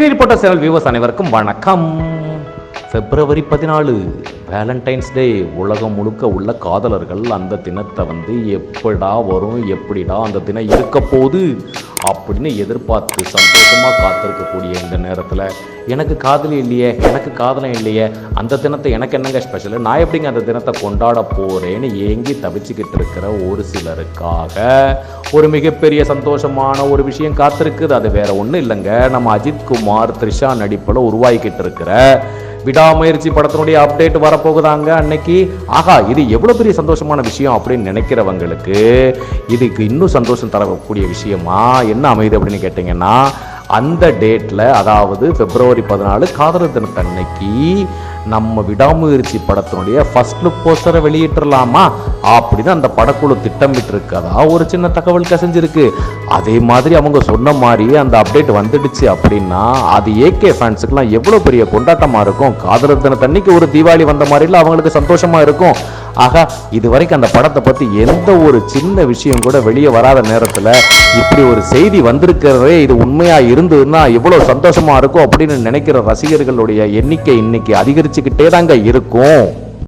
Cine reporter channel viewers அனைவருக்கும் வணக்கம். பிப்ரவரி பதினாலு வேலண்டைன்ஸ் டே உலகம் முழுக்க உள்ள காதலர்கள் அந்த தினத்தை வந்து எப்படா வரும் எப்படிடா அந்த தினம் இருக்க போகுது அப்படின்னு எதிர்பார்த்து சந்தோஷமாக காத்திருக்கக்கூடிய இந்த நேரத்தில் எனக்கு காதலி இல்லையே எனக்கு காதலம் இல்லையே அந்த தினத்தை எனக்கு என்னங்க ஸ்பெஷல் நான் எப்படிங்க அந்த தினத்தை கொண்டாட போகிறேன்னு ஏங்கி தவிச்சுக்கிட்டு இருக்கிற ஒரு சிலருக்காக ஒரு மிகப்பெரிய சந்தோஷமான ஒரு விஷயம் காத்திருக்குது. அது வேற ஒன்றும் இல்லைங்க. நம்ம அஜித் குமார் த்ரிஷா நடிப்பில் உருவாகிக்கிட்டு இருக்கிற விடாமுயற்சி படத்தினுடைய அப்டேட் வரப்போகுதாங்க அன்னைக்கு? ஆஹா இது எவ்வளோ பெரிய சந்தோஷமான விஷயம் அப்படின்னு நினைக்கிறவங்களுக்கு இதுக்கு இன்னும் சந்தோஷம் தரக்கூடிய விஷயமா? என்ன அமையுது அப்படின்னு கேட்டிங்கன்னா அந்த டேட்டில் அதாவது பிப்ரவரி பதினாலு காதலர் தினத்தன்னைக்கு நம்ம விடாமுயற்சி படத்தினுடைய ஃபர்ஸ்ட் லுக் போஸ்டரை வெளியிட்டுறலாமா? அப்படின்னு அந்த படக்குழு திட்டமிட்டு இருக்கதா ஒரு சின்ன தகவல் கசிஞ்சிருக்கு. அதே மாதிரி அவங்க சொன்ன மாதிரியே அந்த அப்டேட் வந்துடுச்சு அப்படின்னா அது ஏகே ஃபேன்ஸுக்குலாம் எவ்வளோ பெரிய கொண்டாட்டமாக இருக்கும்? காதலர் தினத்தன்னைக்கு ஒரு தீபாவளி வந்த மாதிரில அவங்களுக்கு சந்தோஷமாக இருக்கும். ஆகா இது வரைக்கும் அந்த படத்தை பற்றி எந்த ஒரு சின்ன விஷயம் கூட வெளியே வராத நேரத்தில் இப்படி ஒரு செய்தி வந்திருக்கிறதே இது உண்மையாக இருந்ததுன்னா எவ்வளோ சந்தோஷமாக இருக்கும் அப்படின்னு நினைக்கிற ரசிகர்களுடைய எண்ணிக்கை இன்னைக்கு அதிகரிச்சுக்கிட்டே தாங்க இருக்கும்.